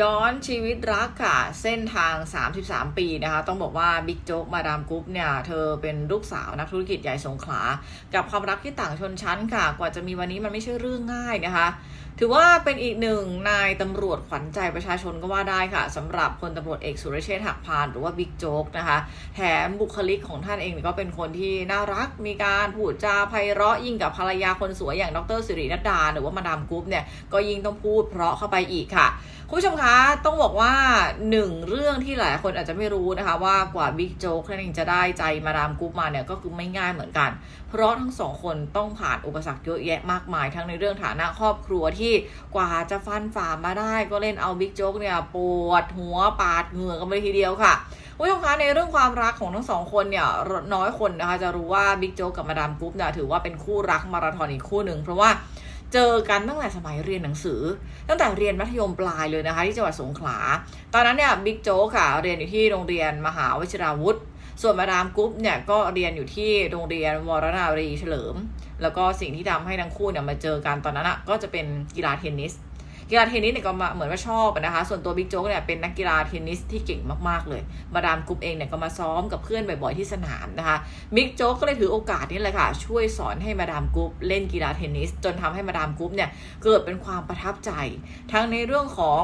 ย้อนชีวิตรักค่ะ เส้นทาง 33 ปีนะคะ ต้องบอกว่าบิ๊กโจ๊กมาดามกุ๊ปเนี่ย เธอเป็นลูกสาวนักธุรกิจใหญ่สงขลา กับความรักที่ต่างชนชั้นค่ะ กว่าจะมีวันนี้มันไม่ใช่เรื่องง่ายนะคะ ถือว่าเป็นอีกหนึ่งนายตำรวจขวัญใจประชาชนก็ว่าได้ค่ะสำหรับพลตำรวจเอกสุรเชษฐ์หักพานหรือว่าบิ๊กโจ๊กนะคะแถมบุคลิกของท่านเองก็เป็นคนที่น่ารักมีการพูดจาไพเราะยิ่งกับภรรยาคนสวยอย่างดรสิรินัดดา หรือว่ามาดามกรุ๊ปเนี่ยก็ยิ่งต้องพูดเพราะเข้าไปอีกค่ะคุณผู้ชมคะต้องบอกว่าหนึ่งเรื่องที่หลายคนอาจจะไม่รู้นะคะ ว่ากว่าบิ๊กโจ๊กท่านเองจะได้ใจมาดามกรุ๊ปมาเนี่ยก็คือไม่ง่ายเหมือนกัน เพราะทั้งสองคนต้องผ่านอุปสรรคเยอะแยะมากมายทั้งในเรื่องฐานะครอบครัวที่กว่าจะฟันฝ่ามาได้ก็เล่นเอาบิ๊กโจ๊กเนี่ยปวดหัวปาดเหงื่อกันไปทีเดียวค่ะคุณผู้ชมคะในเรื่องความรักของทั้งสองคนเนี่ยน้อยคนนะคะจะรู้ว่าบิ๊กโจ๊กกับมาดามกรุ๊ปเนี่ยถือว่าเป็นคู่รักมาราธอนอีกคู่หนึ่งเพราะว่าเจอกันตั้งแต่สมัยเรียนหนังสือ ตั้งแต่เรียนมัธยมปลายเลยนะคะ ที่จังหวัดสงขลา ตอนนั้นเนี่ยบิ๊กโจ๊กค่ะ เรียนอยู่ที่โรงเรียนมหาวิชราวุธ ส่วนมาดามกรุ๊ปเนี่ยก็เรียนอยู่ที่โรงเรียนวรนารีเฉลิม แล้วก็สิ่งที่ทำให้ทั้งคู่เนี่ยมาเจอกันตอนนั้นอะก็จะเป็นกีฬาเทนนิสกีฬาเทนนิสเนี่ยก็มาเหมือนว่าชอบนะคะ ส่วนตัวบิ๊กโจ๊กเนี่ยเป็นนักกีฬาเทนนิสที่เก่งมากๆเลย มาดามกรุ๊ปเองเนี่ยก็มาซ้อมกับเพื่อนบ่อยๆที่สนามนะคะ บิ๊กโจ๊กก็เลยถือโอกาสนี้เลยค่ะ ช่วยสอนให้มาดามกรุ๊ปเล่นกีฬาเทนนิส จนทำให้มาดามกรุ๊ปเนี่ยเกิดเป็นความประทับใจ ทั้งในเรื่องของ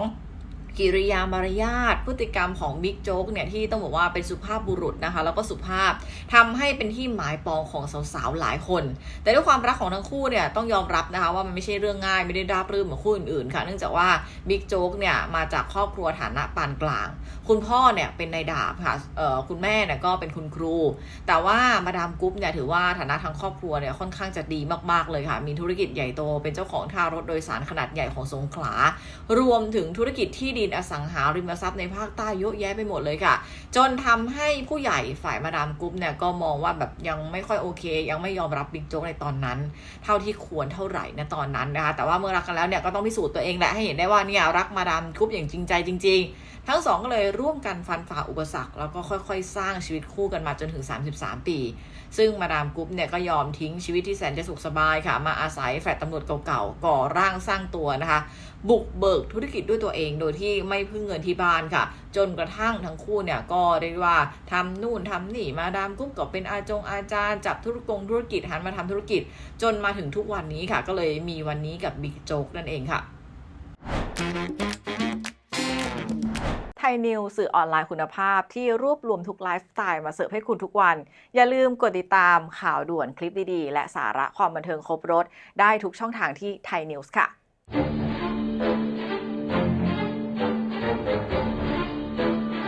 กิริยามารยาทพฤติกรรมของบิ๊กโจ๊กเนี่ยที่ต้องบอกว่าเป็นสุภาพบุรุษนะคะ แล้วก็สุภาพทำให้เป็นที่หมายปองของสาวๆหลายคน แต่ด้วยความรักของทั้งคู่เนี่ยต้องยอมรับนะคะว่ามันไม่ใช่เรื่องง่ายไม่ได้ราบรื่นเหมือนคู่อื่นๆค่ะเนื่องจากว่าบิ๊กโจ๊กเนี่ยมาจากครอบครัวฐานะปานกลาง คุณพ่อเนี่ยเป็นนายดาบค่ะคุณแม่เนี่ยก็เป็นคุณครู แต่ว่ามาดามกุ๊ปเนี่ยถือว่าฐานะทางครอบครัวเนี่ยค่อนข้างจะดีมากๆเลยค่ะ มีธุรกิจใหญ่โตเป็นเจ้าของท่ารถโดยสารขนาดใหญ่ของสงขลารวมถึงธุรกิจที่ดินอสังหาริมทรัพย์ในภาคใต้เยอะแยะไปหมดเลยค่ะ จนทำให้ผู้ใหญ่ฝ่ายมาดามกรุ๊ปเนี่ยก็มองว่าแบบยังไม่ค่อยโอเค ยังไม่ยอมรับบิ๊กโจ๊กในตอนนั้น เท่าที่ควรเท่าไหร่นะตอนนั้นนะคะแต่ว่าเมื่อรักกันแล้วเนี่ยก็ต้องพิสูจน์ตัวเองแหละให้เห็นได้ว่าเนี่ยรักมาดามกรุ๊ปอย่างจริงใจจริง ๆ ทั้งสองก็เลยร่วมกันฟันฝ่าอุปสรรค แล้วก็ค่อยๆ สร้างชีวิตคู่กันมาจนถึง 33 ปี ซึ่งมาดามกุ๊ปเนี่ยก็ยอมทิ้งชีวิตที่แสนจะสุขสบายค่ะ มาอาศัยแฟลตตำรวจเก่าๆก่อร่างสร้างตัวนะคะ บุกเบิกธุรกิจด้วยตัวเองโดยที่ไม่พึ่งเงินที่บ้านค่ะ จนกระทั่งทั้งคู่เนี่ยก็เรียกว่าทำนู่นทำนี่มาดามกรุ๊ปก็เป็นอาจงอาจารย์ จับธุรกงธุรกิจหันมาทำธุรกิจ จนมาถึงทุกวันนี้ค่ะ ก็เลยมีวันนี้กับบิ๊กโจ๊กนั่นเองค่ะไทยนิวสื่อออนไลน์คุณภาพที่รวบรวมทุกไลฟ์สไตล์มาเสิร์ฟให้คุณทุกวัน อย่าลืมกดติดตามข่าวด่วนคลิปดีๆ และสาระความบันเทิงครบรถ ได้ทุกช่องทางที่ไทยนิวส์ค่ะ